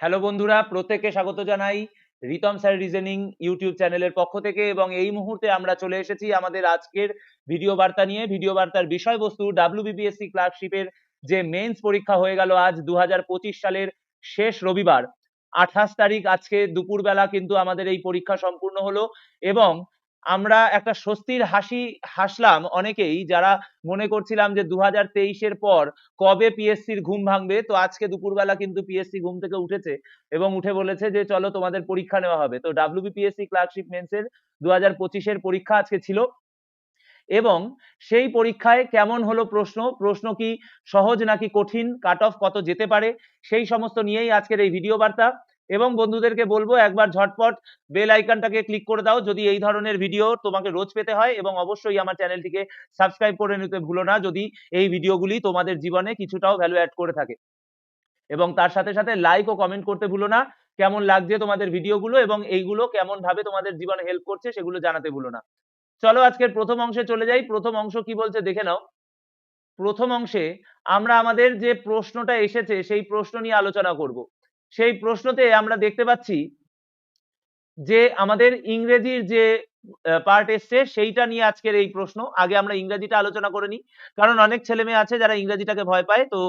Hello বন্ধুরা, প্রত্যেককে স্বাগত জানাই রিতম স্যার রিজনিং ইউটিউব চ্যানেলের পক্ষ থেকে এবং এই মুহূর্তে আমরা চলে এসেছি আমাদের আজকের ভিডিও বার্তা নিয়ে। ভিডিও বার্তার বিষয়বস্তু ডাব্লিউ ডাব্লিউবিপিএসসি ক্লার্কশিপের যে মেন্স পরীক্ষা হয়ে গেল আজ দু হাজার পঁচিশ সালের শেষ রবিবার। আঠাশ তারিখ আজকে দুপুরবেলা কিন্তু আমাদের এই পরীক্ষা সম্পূর্ণ হলো এবং আমরা একটা স্বস্তির হাসি হাসলাম অনেকেই যারা মনে করছিলাম যে দু হাজার তেইশের পর কবে পিএসসির ঘুম ভাঙবে। তো আজকে দুপুরবেলা কিন্তু পিএসসি ঘুম থেকে উঠেছে এবং উঠে বলেছে যে, চলো তোমাদের পরীক্ষা নেওয়া হবে। তো ডাব্লিউবিপিএসসি ক্লার্কশিপ মেন্সের দু হাজার পঁচিশের পরীক্ষা আজকে ছিল। এবং সেই পরীক্ষায় কেমন হলো প্রশ্ন? প্রশ্ন কি সহজ নাকি কঠিন? কাট অফ কত যেতে পারে? সেই সমস্ত নিয়েই আজকের এই ভিডিও বার্তা। এবং বন্ধুদেরকে বলব, একবার ঝটপট বেল আইকনটাকে ক্লিক করে দাও যদি এই ধরনের ভিডিও তোমাকে রোজ পেতে হয় এবং অবশ্যই আমার চ্যানেলটিকে সাবস্ক্রাইব করে নিতে ভুলো না যদি এই ভিডিওগুলি তোমাদের জীবনে কিছুটাও ভ্যালু অ্যাড করে থাকে। এবং তার সাথে সাথে লাইক ও কমেন্ট করতে ভুলো না, কেমন লাগছে তোমাদের ভিডিওগুলো এবং এইগুলো কেমন ভাবে তোমাদের জীবনে হেল্প করছে সেগুলো জানাতে ভুলো না। চলো আজকের প্রথম অংশে চলে যাই, প্রথম অংশ কি বলছে দেখে নাও। প্রথম অংশে আমরা আমাদের যে প্রশ্নটা এসেছে সেই প্রশ্ন নিয়ে আলোচনা করব। সেই প্রশ্নতে আমরা দেখতে পাচ্ছি যে আমাদের ইংরেজির যে পার্ট এসছে সেইটা নিয়ে আজকের এই প্রশ্ন। আগে আমরা ইংরেজিটা আলোচনা করে নিই। কারণ অনেক ছেলে মেয়ে আছে যারা ইংরেজিটাকে ভয় পায়। তো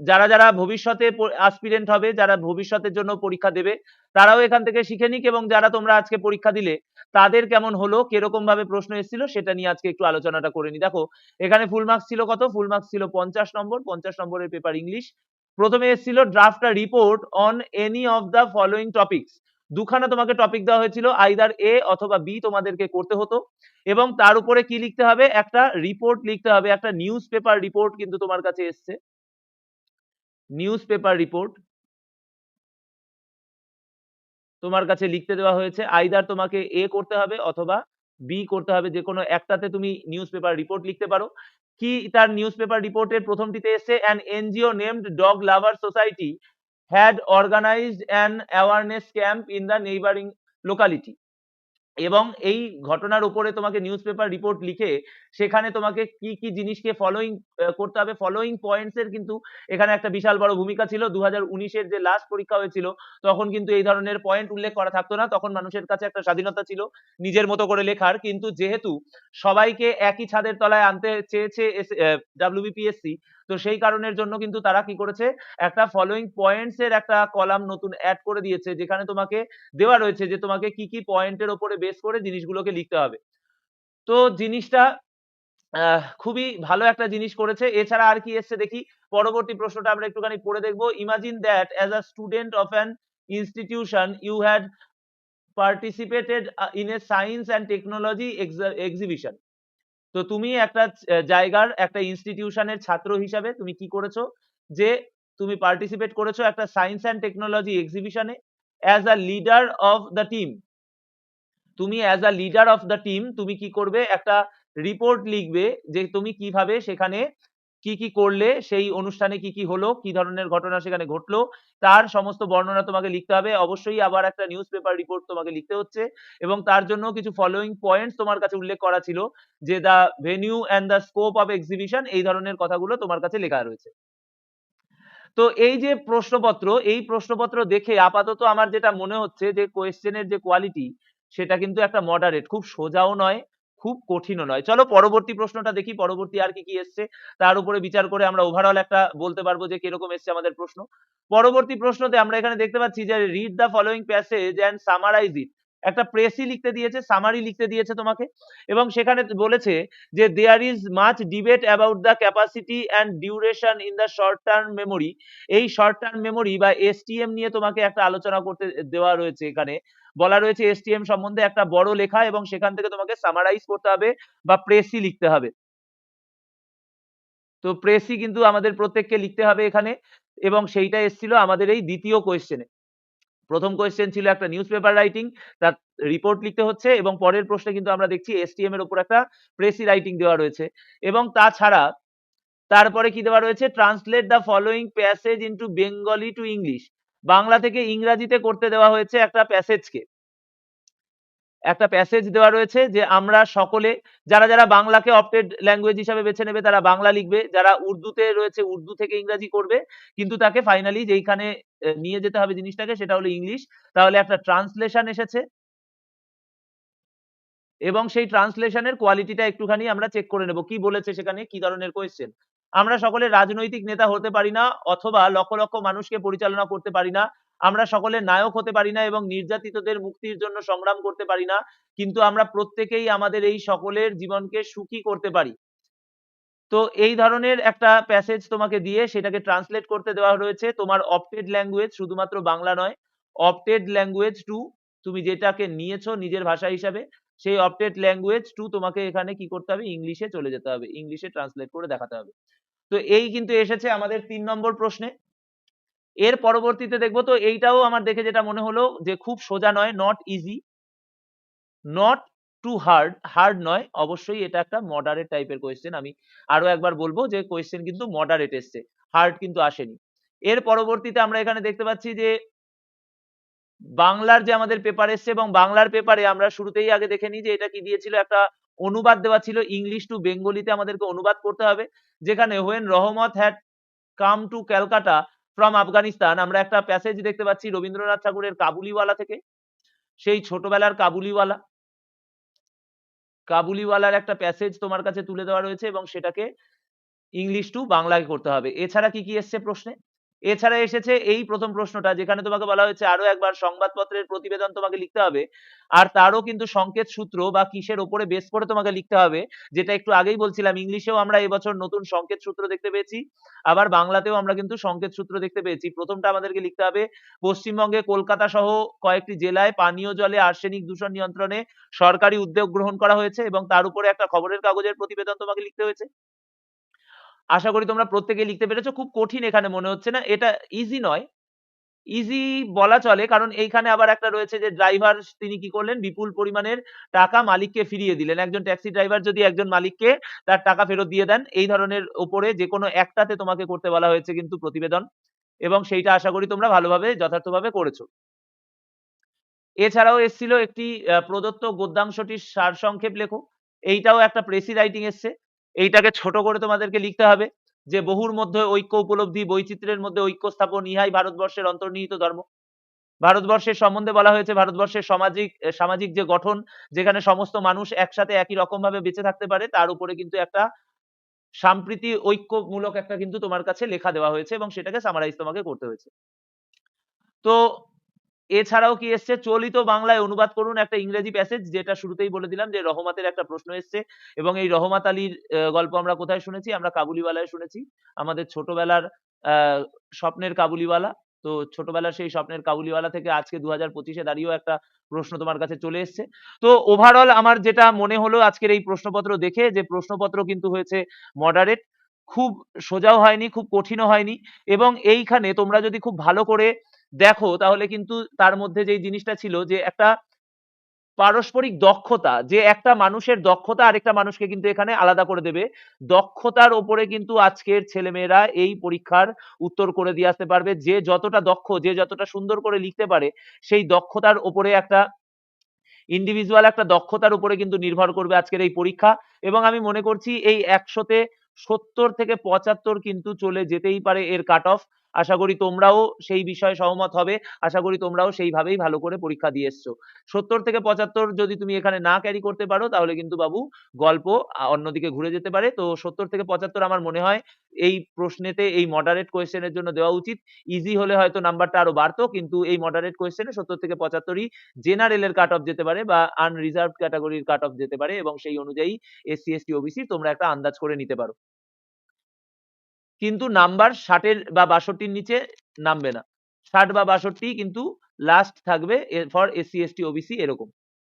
যারা যারা ভবিষ্যতে অ্যাসপিরেন্ট হবে, যারা ভবিষ্যতের জন্য পরীক্ষা দেবে, তারাও এখান থেকে শিখে নিক এবং যারা তোমরা আজকে পরীক্ষা দিলে, তাদের কেমন হলো, কীরকম ভাবে প্রশ্ন এসেছিল সেটা নিয়ে আজকে একটু আলোচনাটা করে নি দেখো, এখানে ফুল মার্কস ছিল কত? ফুল মার্কস ছিল পঞ্চাশ নম্বর। পঞ্চাশ নম্বরের পেপার ইংলিশ প্রথমে এসেছিল draft report on any of the following topics দুখানা তোমাকে টপিক দেওয়া হয়েছিল আইদার এ অথবা বি তোমাদেরকে করতে হতো। এবং তার উপরে কি লিখতে হবে? একটা রিপোর্ট লিখতে হবে, একটা নিউজ পেপার রিপোর্ট কিন্তু তোমার কাছে এসছে। নিউজ পেপার রিপোর্ট তোমার কাছে লিখতে দেওয়া হয়েছে আইদার তোমাকে এ করতে হবে অথবা বি করতে হবে, যে কোনো একটাতে তুমি নিউজ পেপার রিপোর্ট লিখতে পারো। কি তার নিউজ পেপার রিপোর্টের প্রথমটিতে এসে an NGO named dog lover society had organised an awareness camp in the neighbouring locality এবং এই ঘটনার উপরে তোমাকে নিউজ পেপার রিপোর্ট লিখে সেখানে তোমাকে কি কি জিনিসকে ফলোইং করতে হবে। ফলোইং পয়েন্টস এর কিন্তু এখানে একটা বিশাল বড় ভূমিকা ছিল। দু হাজার উনিশের যে লাস্ট পরীক্ষা হয়েছিল, তখন কিন্তু এই ধরনের পয়েন্ট উল্লেখ করা থাকতো না। তখন মানুষের কাছে একটা স্বাধীনতা ছিল নিজের মতো করে লেখার। কিন্তু যেহেতু সবাইকে একই ছাদের তলায় আনতে চেয়েছে ডাব্লিউবিপিএসসি তো সেই কারণের জন্য কিন্তু তারা কি করেছে? একটা ফলোইং পয়েন্টস এর একটা কলাম নতুন অ্যাড করে দিয়েছে, যেখানে তোমাকে দেওয়া রয়েছে যে তোমাকে কি কি পয়েন্টের ওপরে বেস করে জিনিসগুলোকে লিখতে হবে। তো জিনিসটা খুবই ভালো একটা জিনিস করেছে। এছাড়া আর কি এসছে দেখি, পরবর্তী প্রশ্নটা আমরা একটুখানি পড়ে দেখব। Imagine that as a student of an institution you had participated in a science and technology exhibition. তো তুমি একটা জায়গার একটা ইনস্টিটিউশনের ছাত্র হিসাবে তুমি কি করেছ? যে তুমি পার্টিসিপেট করেছ একটা science and technology এক্সিবিশনে as a leader of the team তুমি as a leader of the team তুমি কি করবে? একটা রিপোর্ট লিখবে যে তুমি কীভাবে সেখানে কি কি করলে, সেই অনুষ্ঠানে কি কি হলো, কি ধরনের ঘটনা সেখানে ঘটলো, তার সমস্ত বর্ণনা তোমাকে লিখতে হবে। অবশ্যই আবার একটা নিউজ পেপার রিপোর্ট তোমাকে লিখতে হচ্ছে এবং তার জন্য কিছু ফলোইং পয়েন্টস তোমার কাছে উল্লেখ করা ছিল, যে the venue and the scope of exhibition এই ধরনের কথাগুলো তোমার কাছে লেখা রয়েছে। তো এই যে প্রশ্নপত্র, এই প্রশ্নপত্র দেখে আপাতত আমার যেটা মনে হচ্ছে যে কোয়েশ্চেনের যে কোয়ালিটি সেটা কিন্তু একটা মডারেট খুব সোজাও নয়। খুব কঠিনও নয়। চলো পরবর্তী প্রশ্নটা দেখি, পরবর্তী আর কি কি এসছে। তার উপরে বিচার করে আমরা ওভারঅল একটা বলতে পারব যে কীরকম এসছে আমাদের প্রশ্ন। পরবর্তী প্রশ্নতে আমরা এখানে দেখতে পাচ্ছি যে read the following passage and summarise it একটা প্রেসি লিখতে দিয়েছে সামারি লিখতে দিয়েছে তোমাকে। এবং সেখানে বলেছে যে there is much debate about the capacity and duration in the short term memory এই শর্ট টার্ম মেমোরি বা এসটিএম নিয়ে তোমাকে একটা আলোচনা করতে দেওয়া রয়েছে এখানে। বলা রয়েছে এসটিএম সম্বন্ধে একটা বড় লেখা এবং সেখান থেকে তোমাকে সামারাইজ করতে হবে বা প্রেসি লিখতে হবে। তো প্রেসি কিন্তু আমাদের প্রত্যেককে লিখতে হবে এখানে এবং সেইটা এসেছিল আমাদের এই দ্বিতীয় কোয়েশ্চেনে প্রথম কোয়েশ্চেন ছিল একটা নিউজ পেপার রাইটিং তার রিপোর্ট লিখতে হচ্ছে এবং পরের প্রশ্নে কিন্তু আমরা দেখছি এসটিএম এর উপর একটা প্রেসি রাইটিং দেওয়া রয়েছে এবং তাছাড়া তারপরে কি দেওয়া রয়েছে? Translate the following passage into Bengali to English Bangla থেকে ইংরাজিতে করতে দেওয়া হয়েছে একটা প্যাসেজকে। একটা প্যাসেজ দেওয়া রয়েছে যে, আমরা সকলে, যারা যারা বাংলাকে অপটেড ল্যাঙ্গুয়েজ হিসাবে বেছে নেবে, তারা বাংলা লিখবে। যারা উর্দুতে রয়েছে, উর্দু থেকে ইংরাজি করবে, কিন্তু তাকে ফাইনালি যেইখানে নিয়ে যেতে হবে জিনিসটাকে, সেটা হলো ইংলিশ। তাহলে একটা ট্রান্সলেশন এসেছে। এবং সেই ট্রান্সলেশনের কোয়ালিটিটা একটুখানি আমরা চেক করে নেব। কি বলেছে সেখানে? কি ধরনের কোয়েশ্চেন আমরা সকলে রাজনৈতিক নেতা হতে পারি না, অথবা লক্ষ লক্ষ মানুষকে পরিচালনা করতে পারি না। আমরা সকলে নায়ক হতে পারি না এবং নির্যাতিতদের মুক্তির জন্য সংগ্রাম করতে পারি না, কিন্তু আমরা প্রত্যেকেই আমাদের এই সকলের জীবনকে সুখী করতে পারি। তো এই ধরনের একটা প্যাসেজ তোমাকে দিয়ে সেটাকে ট্রান্সলেট করতে দেওয়া রয়েছে। তোমার অপটেড ল্যাঙ্গুয়েজ শুধুমাত্র বাংলা নয় অপটেড ল্যাঙ্গুয়েজ টু তুমি যেটাকে নিয়েছো নিজের ভাষা হিসাবে সেই অপটেড ল্যাঙ্গুয়েজ টু তোমাকে এখানে কি করতে হবে? ইংলিশে চলে যেতে হবে। ইংলিশে ট্রান্সলেট করে দেখাতে হবে। তো এই কিন্তু এসেছে আমাদের তিন নম্বর প্রশ্নে। এর পরবর্তীতে দেখব তো এইটাও আমার দেখে যেটা মনে হলো যে খুব সোজা নয় not easy not too hard hard নয়। অবশ্যই এটা একটা মডারেট টাইপের কোয়েশ্চেন আমি আরও একবার বলব যে কোয়েশ্চেন কিন্তু মডারেট এসছে। হার্ড কিন্তু আসেনি। এর পরবর্তীতে আমরা এখানে দেখতে পাচ্ছি যে বাংলার যে আমাদের পেপার এসছে এবং বাংলার পেপারে আমরা শুরুতেই আগে দেখে নিই যে এটা কি দিয়েছিল, একটা অনুবাদ দেওয়া ছিল ইংলিশ টু বেঙ্গলিতে আমাদেরকে অনুবাদ করতে হবে, যেখানে when Rahmat had come to Calcutta from Afghanistan আমরা একটা প্যাসেজ দেখতে পাচ্ছি রবীন্দ্রনাথ ঠাকুরের কাবুলিওয়ালা থেকে, সেই ছোটবেলার কাবুলিওয়ালা, কাবুলিওয়ালার একটা প্যাসেজ তোমার কাছে তুলে দেওয়া রয়েছে এবং সেটাকে ইংলিশ টু বাংলায় করতে হবে। এছাড়া কি কি এসছে প্রশ্নে? এছাড়া এসেছে এই প্রথম প্রশ্নটা, যেখানে তোমাকে বলা হয়েছে আরও একবার সংবাদপত্রের প্রতিবেদন তোমাকে লিখতে হবে। আর তারও কিন্তু সংকেত সূত্র বা কিসের ওপরে বেস করে তোমাকে লিখতে হবে, যেটা একটু আগেই বলছিলাম, ইংলিশেও আমরা এবছর নতুন সংকেত সূত্র দেখতে পেয়েছি। আবার বাংলাতেও আমরা কিন্তু সংকেত সূত্র দেখতে পেয়েছি। প্রথমটা আমাদেরকে লিখতে হবে, পশ্চিমবঙ্গে কলকাতা সহ কয়েকটি জেলায় পানীয় জলে আর্সেনিক দূষণ নিয়ন্ত্রণে সরকারি উদ্যোগ গ্রহণ করা হয়েছে এবং তার উপরে একটা খবরের কাগজের প্রতিবেদন তোমাকে লিখতে হয়েছে। আশা করি তোমরা প্রত্যেকে লিখতে পেরেছ। খুব কঠিন এখানে মনে হচ্ছে না। এটা ইজি নয়। ইজি বলা চলে, কারণ এইখানে আবার একটা রয়েছে যে ড্রাইভার তিনি কি করলেন? বিপুল পরিমাণের টাকা মালিককে ফিরিয়ে দিলেন। একজন ট্যাক্সি ড্রাইভার যদি একজন মালিককে তার টাকা ফেরত দিয়ে দেন, এই ধরনের ওপরে যে কোনো একটাতে তোমাকে করতে বলা হয়েছে কিন্তু প্রতিবেদন। এবং সেইটা আশা করি তোমরা ভালোভাবে, যথার্থভাবে করেছ। এছাড়াও এসছিল একটি প্রদত্ত গদ্যাংশটির সারসংক্ষেপ লেখো। এইটাও একটা প্রেসি রাইটিং এসছে। এইটাকে ছোট করে তোমাদেরকে লিখতে হবে যে বহুর মধ্যে ঐক্য উপলব্ধি, বৈচিত্র্যের মধ্যে ঐক্য স্থাপন, ইহাই ভারতবর্ষের অন্তর্নিহিত ধর্ম। ভারতবর্ষের সম্বন্ধে বলা হয়েছে, ভারতবর্ষের সামাজিক সামাজিক যে গঠন, যেখানে সমস্ত মানুষ একসাথে একই রকম ভাবে বেঁচে থাকতে পারে, তার উপরে কিন্তু একটা সাম্প্রীতি ঐক্যমূলক একটা কিন্তু তোমার কাছে লেখা দেওয়া হয়েছে এবং সেটাকে সামারাইজ তোমাকে করতে হয়েছে। তো এছাড়াও কি এসছে? চলিত বাংলায় অনুবাদ করুন একটা ইংরেজি প্যাসেজ যেটা শুরুতেই বলে দিলাম যে রহমাতের একটা প্রশ্ন এসছে এবং এই রহমাত আলীর গল্প আমরা কোথায় শুনেছি? আমরা কাবুলিওয়ালায় শুনেছি। আমাদের ছোটবেলার স্বপ্নের কাবুলিওয়ালা। তো ছোটবেলার সেই স্বপ্নের কাবুলিওয়ালা থেকে আজকে দু হাজার পঁচিশে দাঁড়িয়েও একটা প্রশ্ন তোমার কাছে চলে এসছে। তো ওভারঅল আমার যেটা মনে হলো আজকের এই প্রশ্নপত্র দেখে যে প্রশ্নপত্র কিন্তু হয়েছে মডারেট খুব সোজাও হয়নি, খুব কঠিনও হয়নি এবং এইখানে তোমরা যদি খুব ভালো করে দেখো তাহলে কিন্তু তার মধ্যে যে জিনিসটা ছিল যে একটা পারস্পরিক দক্ষতা, যে একটা মানুষের দক্ষতা আরেকটা মানুষকে কিন্তু এখানে আলাদা করে দেবে। দক্ষতার ওপরে কিন্তু আজকের ছেলেমেয়েরা এই পরীক্ষার উত্তর করে দিয়ে আসতে পারবে। যে যতটা দক্ষ, যে যতটা সুন্দর করে লিখতে পারে, সেই দক্ষতার ওপরে একটা ইন্ডিভিজুয়াল একটা দক্ষতার উপরে কিন্তু নির্ভর করবে আজকের এই পরীক্ষা। এবং আমি মনে করছি এই একশোতে সত্তর থেকে পঁচাত্তর কিন্তু চলে যেতেই পারে এর কাট অফ আশা করি তোমরাও সেই বিষয়ে সহমত হবে। আশা করি তোমরাও সেইভাবেই ভালো করে পরীক্ষা দিয়ে এসছো। সত্তর থেকে পঁচাত্তর যদি তুমি এখানে না ক্যারি করতে পারো, তাহলে কিন্তু বাবু গল্প অন্যদিকে ঘুরে যেতে পারে। তো সত্তর থেকে পঁচাত্তর আমার মনে হয় এই প্রশ্নেতে এই মডারেট কোয়েশ্চেনের জন্য দেওয়া উচিত। ইজি হলে হয়তো নাম্বারটা আরও বাড়তো, কিন্তু এই মডারেট কোয়েশ্চেনে সত্তর থেকে পঁচাত্তরই জেনারেলের কাট অফ যেতে পারে বা আনরিজার্ভ ক্যাটাগরির কাট অফ যেতে পারে এবং সেই অনুযায়ী এসসি এসটি ওবিসি তোমরা একটা আন্দাজ করে নিতে পারো। কিন্তু নাম্বার ষাটের বা বাষট্টির নিচে নামবে না। ষাট বা বাষট্টি কিন্তু লাস্ট থাকবে ফর এসসি এসটি ওবিসি এরকম।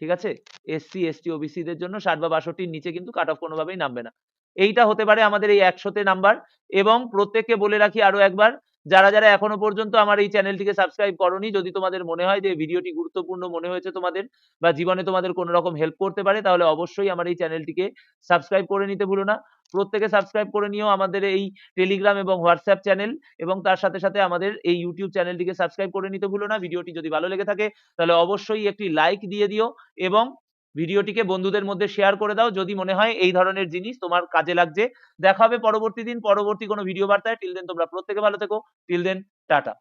ঠিক আছে? এসসি এসটি ওবিসি দের জন্য ষাট বা বাষট্টির নিচে কিন্তু কাট অফ কোনোভাবেই নামবে না। এইটা হতে পারে আমাদের এই একশোতে নাম্বার এবং প্রত্যেককে বলে রাখি আরও একবার, যারা যারা এখনও পর্যন্ত আমার এই চ্যানেলটিকে সাবস্ক্রাইব করনি, যদি তোমাদের মনে হয় যে ভিডিওটি গুরুত্বপূর্ণ মনে হয়েছে তোমাদের বা জীবনে তোমাদের কোনো রকম হেল্প করতে পারে, তাহলে অবশ্যই আমার এই চ্যানেলটিকে সাবস্ক্রাইব করে নিতে ভুলো না। প্রত্যেকে সাবস্ক্রাইব করে নিও আমাদের এই টেলিগ্রাম এবং হোয়াটসঅ্যাপ চ্যানেল এবং তার সাথে সাথে আমাদের এই ইউটিউব চ্যানেলটিকে সাবস্ক্রাইব করে নিতে ভুলো না। ভিডিওটি যদি ভালো লেগে থাকে, তাহলে অবশ্যই একটি লাইক দিয়ে দিও এবং ভিডিওটিকে বন্ধুদের মধ্যে শেয়ার করে দাও। যদি মনে হয় এই ধরনের জিনিস তোমার কাজে লাগছে দেখা হবে পরবর্তী দিন। পরবর্তী কোনো ভিডিও বার্তায়। টিল দেন তোমরা প্রত্যেকে ভালো থেকো। Till then tata.